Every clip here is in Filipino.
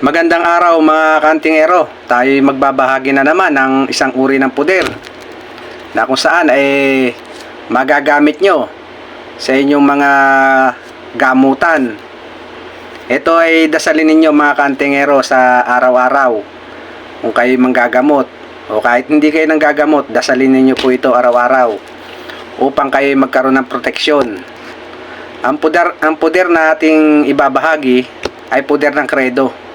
Magandang araw mga kantingero. Tayo magbabahagi na naman ng isang uri ng puder na kung saan ay magagamit nyo sa inyong mga gamutan. Ito ay dasalin ninyo mga kantingero sa araw-araw kung kayo manggagamot o kahit hindi kayo nang gagamot, dasalin ninyo po ito araw-araw upang kayo magkaroon ng proteksyon. Ang puder, ang puder na ating ibabahagi ay puder ng kredo.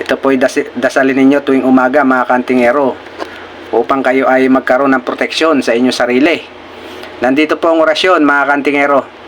Ito po ay das- dasalin ninyo tuwing umaga mga kantingero upang kayo ay magkaroon ng proteksyon sa inyong sarili. Nandito po ang orasyon mga kantingero.